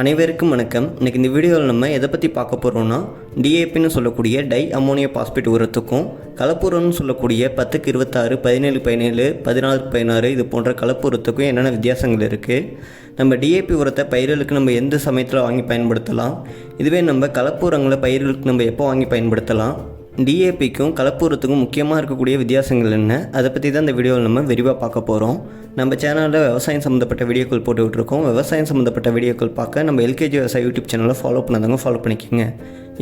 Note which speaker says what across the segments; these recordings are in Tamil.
Speaker 1: அனைவருக்கும் வணக்கம். இன்றைக்கி இந்த வீடியோவில் நம்ம எதை பற்றி பார்க்க போகிறோம்னா டிஏபின்னு சொல்லக்கூடிய டை அமோனியா பாஸ்பேட் உரத்துக்கும் கலப்புரம்னு சொல்லக்கூடிய பத்துக்கு இருபத்தாறு பதினேழு பதினேழு பதினாலுக்கு பதினாறு இது போன்ற கலப்பு உரத்துக்கும் என்னென்ன வித்தியாசங்கள் இருக்குது நம்ம டிஏபி உரத்தை பயிர்களுக்கு நம்ம எந்த சமயத்தில் வாங்கி பயன்படுத்தலாம்? இதுவே நம்ம கலப்பு உரங்களை பயிர்களுக்கு நம்ம எப்போ வாங்கி பயன்படுத்தலாம்? டிஏபிக்கும் கலப்புரத்துக்கும் முக்கியமாக இருக்கக்கூடிய வித்தியாசங்கள் என்ன? அதை பற்றி தான் இந்த வீடியோவில் நம்ம விரிவாக பார்க்க போகிறோம் நம்ம சேனலில் விவசாயம் சம்மந்தப்பட்ட வீடியோக்கள் போட்டு விட்ருக்கோம் விவசாயம் சம்மந்தப்பட்ட வீடியோக்கள் பார்க்க நம்ம எல்கேஜி விவசாய யூடியூப் சேனலை ஃபாலோ பண்ணாதவங்க ஃபாலோ பண்ணிக்கோங்க.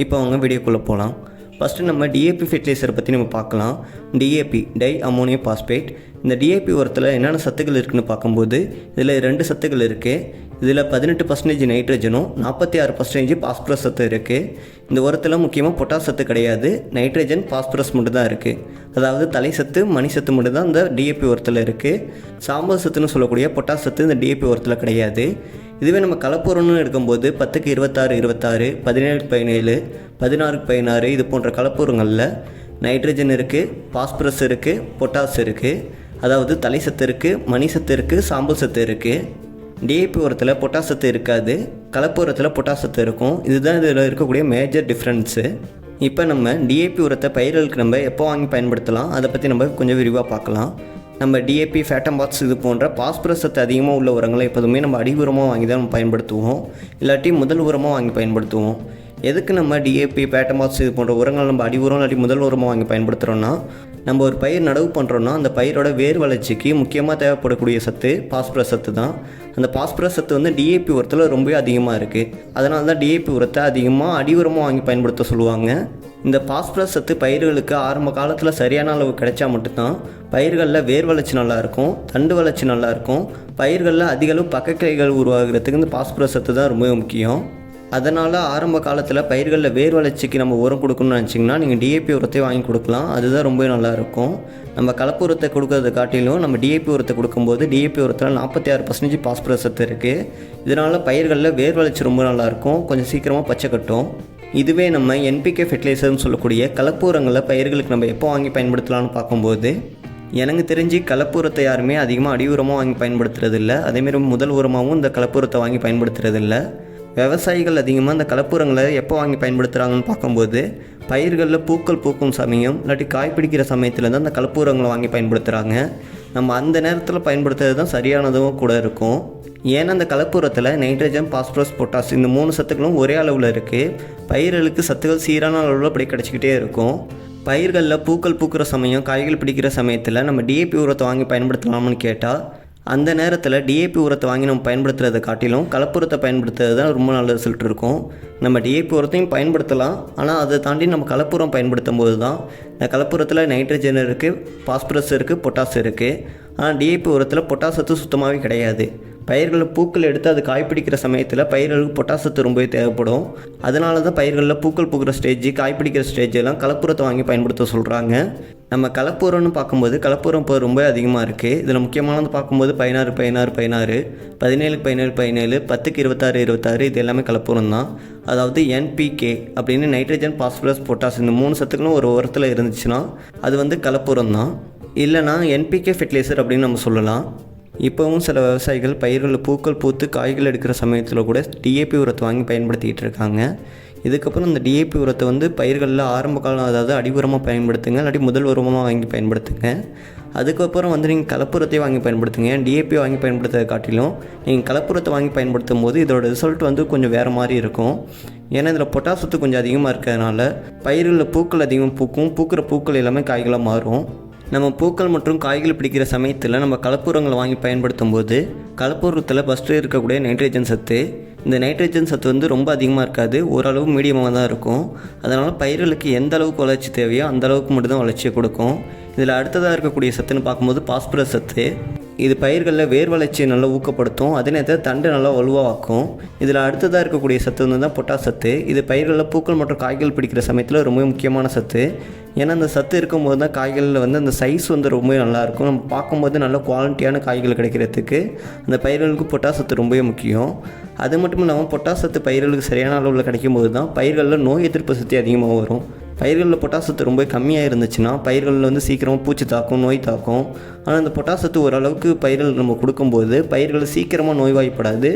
Speaker 1: இப்போ அவங்க வீடியோக்குள்ளே போகலாம் ஃபஸ்ட்டு நம்ம டிஏபி ஃபெர்டிலைசரை பற்றி நம்ம பார்க்கலாம். டிஏபி டை அமோனியம் பாஸ்பேட் இந்த டிஏபி உரத்தில் என்னென்ன சத்துக்கள் இருக்குன்னு பார்க்கும்போது இதில் ரெண்டு சத்துக்கள் இருக்குது இதில் பதினெட்டு பர்சன்டேஜ் நைட்ரஜனும் நாற்பத்தி ஆறு பர்சன்டேஜ் பாஸ்பரஸ் சத்து இருக்குது இந்த உரத்தில் முக்கியமாக பொட்டாஸ் சத்து கிடையாது. நைட்ரஜன் பாஸ்பரஸ் மட்டும் தான் இருக்குது அதாவது தலை சத்து மணி சத்து மட்டும் தான் இந்த டிஏபி உரத்தில் இருக்குது சாம்பல் சத்துன்னு சொல்லக்கூடிய பொட்டாஸ் சத்து இந்த டிஏபி உரத்தில் கிடையாது. இதுவே நம்ம கலப்புரம்னு எடுக்கும்போது பத்துக்கு இருபத்தாறு இருபத்தாறு பதினேழுக்கு பதினேழு பதினாறுக்கு பதினாறு இது போன்ற கலப்புரங்களில் நைட்ரஜன் இருக்குது பாஸ்பரஸ் இருக்குது பொட்டாஸ் இருக்குது அதாவது தலை சத்து இருக்குது மணி சத்து இருக்குது சாம்பல் சத்து இருக்குது டிஏபி உரத்தில் பொட்டாசத்து இருக்காது கலப்பு உரத்தில் பொட்டாசத்து இருக்கும். இதுதான் இதில் இருக்கக்கூடிய மேஜர் டிஃப்ரென்ஸு இப்போ நம்ம டிஏபி உரத்தை பயிர்களுக்கு நம்ம எப்போ வாங்கி பயன்படுத்தலாம்? அதை பற்றி நம்ம கொஞ்சம் விரிவாக பார்க்கலாம். நம்ம டிஏபி ஃபேட்டம் பாக்ஸ் இது போன்ற பாஸ்பரஸ் சத்து அதிகமாக உள்ள உரங்களை எப்போதுமே நம்ம அடி உரமாக வாங்கி தான் நம்ம பயன்படுத்துவோம். இல்லாட்டி முதல் உரமாக வாங்கி பயன்படுத்துவோம். எதுக்கு நம்ம டிஏபி பேட்டமாஸ் இது போன்ற உரங்கள் நம்ம அடி உரம் அடி முதல் உரமாக வாங்கி பயன்படுத்துகிறோன்னா நம்ம ஒரு பயிர் நடவு பண்ணுறோன்னா அந்த பயிரோட வேர் வளர்ச்சிக்கு முக்கியமாக தேவைப்படக்கூடிய சத்து பாஸ்பரஸ் சத்து தான். அந்த பாஸ்பரஸ் சத்து வந்து டிஏபி உரத்தில் ரொம்பவே அதிகமாக இருக்குது அதனால தான் டிஏபி உரத்தை அதிகமாக அடி உரமாக வாங்கி பயன்படுத்த சொல்லுவாங்க. இந்த பாஸ்பரஸ் சத்து பயிர்களுக்கு ஆரம்ப காலத்தில் சரியான அளவு கிடைச்சா மட்டும்தான் பயிர்களில் வேர் வளர்ச்சி நல்லாயிருக்கும் தண்டு வளர்ச்சி நல்லாயிருக்கும் பயிர்களில் அதிகளவு பக்கக்கிளைகள் உருவாகிறதுக்கு இந்த பாஸ்பரஸ் சத்து தான் ரொம்ப முக்கியம். அதனால் ஆரம்ப காலத்தில் பயிர்களில் வேர் வளர்ச்சிக்கு நம்ம உரம் கொடுக்கணும்னு நினச்சிங்கன்னா நீங்கள் டிஏபி உரத்தை வாங்கி கொடுக்கலாம். அதுதான் ரொம்ப நல்லாயிருக்கும் நம்ம கலப்பு உரத்தை கொடுக்கறத காட்டிலும் நம்ம டிஏபி உரத்தை கொடுக்கும்போது டிஏபி உரத்தில் நாற்பத்தி ஆறு பர்சன்டேஜ் பாஸ்பரஸ் சத்து இருக்குது இதனால் பயிர்களில் வேர் வளர்ச்சி ரொம்ப நல்லாயிருக்கும் கொஞ்சம் சீக்கிரமாக பச்சை கட்டும். இதுவே நம்ம என்பிகே ஃபெர்டிலைசர்னு சொல்லக்கூடிய கலப்பு உரங்களை பயிர்களுக்கு நம்ம எப்போ வாங்கி பயன்படுத்தலாம்னு பார்க்கும்போது எனக்கு தெரிஞ்சு கலப்பு உரத்தை யாருமே அதிகமாக அடி உரமாக வாங்கி பயன்படுத்துறதில்ல. அதேமாரி முதல் உரமாகவும் இந்த கலப்பு உரத்தை வாங்கி பயன்படுத்துறதில்லை. விவசாயிகள் அதிகமாக இந்த கலப்புரங்களை எப்போ வாங்கி பயன்படுத்துகிறாங்கன்னு பார்க்கும்போது பயிர்களில் பூக்கள் பூக்கும் சமயம் இல்லாட்டி காய் பிடிக்கிற சமயத்தில் தான் அந்த கலப்புரங்களை வாங்கி பயன்படுத்துகிறாங்க நம்ம அந்த நேரத்தில் பயன்படுத்துறது தான் சரியானதும் கூட இருக்கும். ஏன்னா அந்த கலப்புரத்தில் நைட்ரஜன் பாஸ்பரஸ் பொட்டாஸ் இந்த மூணு சத்துக்களும் ஒரே அளவில் இருக்குது பயிர்களுக்கு சத்துக்கள் சீரான அளவில் அப்படி கிடச்சிக்கிட்டே இருக்கும். பயிர்களில் பூக்கள் பூக்கிற சமயம் காய்கள் பிடிக்கிற சமயத்தில் நம்ம டிஏபி உரத்தை வாங்கி பயன்படுத்தலாம்னு கேட்டால் அந்த நேரத்தில் டிஏபி உரத்தை வாங்கி நம்ம பயன்படுத்துறதை காட்டிலும் கலப்புரத்தை பயன்படுத்துறது தான் ரொம்ப நல்ல ரிசல்ட் இருக்கும். நம்ம டிஏபி உரத்தையும் பயன்படுத்தலாம். ஆனால் அதை தாண்டி நம்ம கலப்புரம் பயன்படுத்தும் போது தான் இந்த கலப்புரத்தில் நைட்ரஜன் இருக்குது பாஸ்பரஸ் இருக்குது பொட்டாஸ் இருக்குது ஆனால் டிஏபி உரத்தில் பொட்டாசத்து சுத்தமாகவே கிடையாது. பயிர்களில் பூக்கள் எடுத்து அது காய் பிடிக்கிற சமயத்தில் பயிர்களுக்கு பொட்டாசத்து ரொம்பவே தேவைப்படும். அதனால தான் பயிர்களில் பூக்கள் பூக்கிற ஸ்டேஜ் காய் பிடிக்கிற ஸ்டேஜ் எல்லாம் கலப்புரத்தை வாங்கி பயன்படுத்த சொல்கிறாங்க நம்ம கலப்புரம்னு பார்க்கும்போது கலப்புரம் இப்போ ரொம்ப அதிகமாக இருக்குது இதில் முக்கியமானது பார்க்கும்போது பதினாறு பதினாறு பதினாறு பதினேழுக்கு பதினேழு பதினேழு பத்துக்கு இருபத்தாறு இருபத்தாறு இது எல்லாமே கலப்புரம் தான். அதாவது என்பிகே அப்படின்னு நைட்ரஜன் பாஸ்பரஸ் பொட்டாஸ் இந்த மூணு சத்துக்களும் ஒரு உரத்தில் இருந்துச்சுன்னா அது வந்து கலப்புரம் தான். இல்லைனா என்பிகே ஃபெர்டிலைசர் அப்படின்னு நம்ம சொல்லலாம். இப்போவும் சில விவசாயிகள் பயிர்களில் பூக்கள் பூத்து காய்கள் எடுக்கிற சமயத்தில் கூட டிஏபி உரத்தை வாங்கி பயன்படுத்திக்கிட்டு இருக்காங்க. இதுக்கப்புறம் இந்த டிஏபி உரத்தை வந்து பயிர்களில் ஆரம்ப காலம் அதாவது அடி உரமாக பயன்படுத்துங்க. இல்லாட்டி முதல் உரமாக வாங்கி பயன்படுத்துங்க. அதுக்கப்புறம் வந்து நீங்கள் கலப்புரத்தை வாங்கி பயன்படுத்துங்க. டிஏபி வாங்கி பயன்படுத்துறதை காட்டிலும் நீங்கள் கலப்புரத்தை வாங்கி பயன்படுத்தும் போது இதோட ரிசல்ட் வந்து கொஞ்சம் வேறு மாதிரி இருக்கும். ஏன்னா இதில் பொட்டாசத்து கொஞ்சம் அதிகமாக இருக்கிறதுனால பயிர்களில் பூக்கள் அதிகமாக பூக்கும். பூக்கிற பூக்கள் எல்லாமே காய்களாக மாறும். நம்ம பூக்கள் மற்றும் காய்கள் பிடிக்கிற சமயத்தில் நம்ம கலப்புரங்களை வாங்கி பயன்படுத்தும் போது கலப்புரத்தில் ஃபஸ்ட்டு இருக்கக்கூடிய நைட்ரஜன் சத்து இந்த நைட்ரஜன் சத்து வந்து ரொம்ப அதிகமாக இருக்காது. ஓரளவு மீடியமாக தான் இருக்கும். அதனால் பயிர்களுக்கு எந்த அளவுக்கு வளர்ச்சி தேவையோ அந்த அளவுக்கு மட்டும்தான் வளர்ச்சியை கொடுக்கும். இதில் அடுத்ததாக இருக்கக்கூடிய சத்துன்னு பார்க்கும்போது பாஸ்பரஸ் சத்து. இது பயிர்களில் வேர் வளர்ச்சியை நல்லா ஊக்கப்படுத்தும். அதே நேரத்தில் தண்டு நல்லா வலுவாக்கும். இதில் அடுத்ததாக இருக்கக்கூடிய சத்து வந்து தான் பொட்டா சத்து. இது பயிர்களில் பூக்கள் மற்றும் காய்கள் பிடிக்கிற சமயத்தில் ரொம்ப முக்கியமான சத்து. ஏன்னா அந்த சத்து இருக்கும்போது தான் காய்களில் வந்து அந்த சைஸ் வந்து ரொம்ப நல்லாயிருக்கும் நம்ம பார்க்கும்போது நல்ல குவாலிட்டியான காய்கள் கிடைக்கிறதுக்கு அந்த பயிர்களுக்கு பொட்டா சத்து ரொம்பவே முக்கியம். அது மட்டும் இல்லாமல் பொட்டாசத்து பயிர்களுக்கு சரியான அளவில் கிடைக்கும்போது தான் பயிர்களில் நோய் எதிர்ப்பு சக்தி அதிகமாக வரும். பயிர்களில் பொட்டாசத்து ரொம்ப கம்மியாக இருந்துச்சுன்னா பயிர்களில் வந்து சீக்கிரமாக பூச்சி தாக்கும் நோய் தாக்கும். ஆனால் இந்த பொட்டாசத்து ஓரளவுக்கு பயிர்கள் நம்ம கொடுக்கும்போது பயிர்கள் சீக்கிரமாக நோய்வாய்ப்படாது.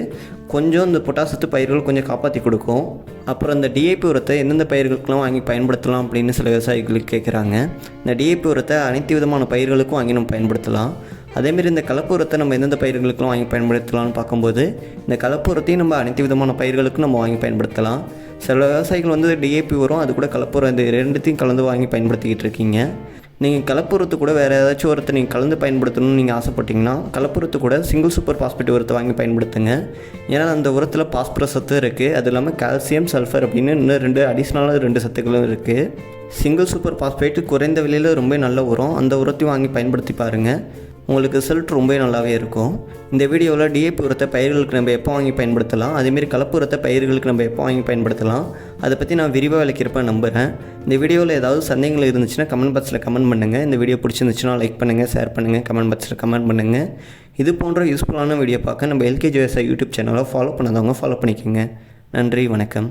Speaker 1: கொஞ்சம் இந்த பொட்டாசத்து பயிர்கள் கொஞ்சம் காப்பாற்றி கொடுக்கும். அப்புறம் இந்த டிஏபி உரத்தை எந்தெந்த பயிர்களுக்கெல்லாம் வாங்கி பயன்படுத்தலாம் அப்படின்னு சில விவசாயிகளுக்கு கேட்குறாங்க இந்த டிஏபி உரத்தை அனைத்து விதமான பயிர்களுக்கும் வாங்கி நம்ம பயன்படுத்தலாம். அதேமாரி இந்த கலப்புரத்தை நம்ம எந்தெந்த பயிர்களுக்கெல்லாம் வாங்கி பயன்படுத்தலாம்னு பார்க்கும்போது இந்த கலப்புரத்தையும் நம்ம அனைத்து விதமான பயிர்களுக்கும் நம்ம வாங்கி பயன்படுத்தலாம். சில விவசாயிகள் வந்து டிஏபி உரம் அது கூட கலப்புரம் இந்த ரெண்டுத்தையும் கலந்து வாங்கி பயன்படுத்திக்கிட்டு இருக்கீங்க. நீங்கள் கலப்புரத்து கூட வேறு ஏதாச்சும் உரத்தை நீங்கள் கலந்து பயன்படுத்தணும்னு நீங்கள் ஆசைப்பட்டீங்கன்னா கலப்புரத்து கூட சிங்கிள் சூப்பர் பாஸ்பேட் உரத்தை வாங்கி பயன்படுத்துங்க. ஏன்னா அந்த உரத்தில் பாஸ்பரஸ் சத்து இருக்குது அது இல்லாமல் கால்சியம் சல்ஃபர் அப்படின்னு இன்னும் ரெண்டு அடிஷ்னலாக ரெண்டு சத்துக்களும் இருக்குது சிங்கிள் சூப்பர் பாஸ்பேட்டு குறைந்த விலையில் ரொம்ப நல்ல உரம். அந்த உரத்தையும் வாங்கி பயன்படுத்தி பாருங்கள் உங்களுக்கு ரிசல்ட் ரொம்ப நல்லாவே இருக்கும். இந்த வீடியோவில் டிஏபி உரத்தை பயிர்களுக்கு நம்ம எப்போ வாங்கி பயன்படுத்தலாம் அதேமாரி கலப்பு உரத்தை பயிர்களுக்கு நம்ம எப்போ வாங்கி பயன்படுத்தலாம் அதை பற்றி நான் விரிவாக விளக்கியிருப்பேன் நம்புகிறேன் இந்த வீடியோவில் ஏதாவது சந்தேகங்கள் இருந்துச்சுன்னா கமெண்ட் பாக்ஸில் கமெண்ட் பண்ணுங்கள் இந்த வீடியோ பிடிச்சிருந்துச்சுன்னா லைக் பண்ணுங்கள் ஷேர் பண்ணுங்கள் கமெண்ட் பாக்ஸில் கமெண்ட் பண்ணுங்கள் இது போன்ற யூஸ்ஃபுல்லான வீடியோ பார்க்க நம்ம எல்கேஜி யூடியூப் சேனலை ஃபாலோ பண்ணாதவங்க ஃபாலோ பண்ணிக்கோங்க. நன்றி வணக்கம்.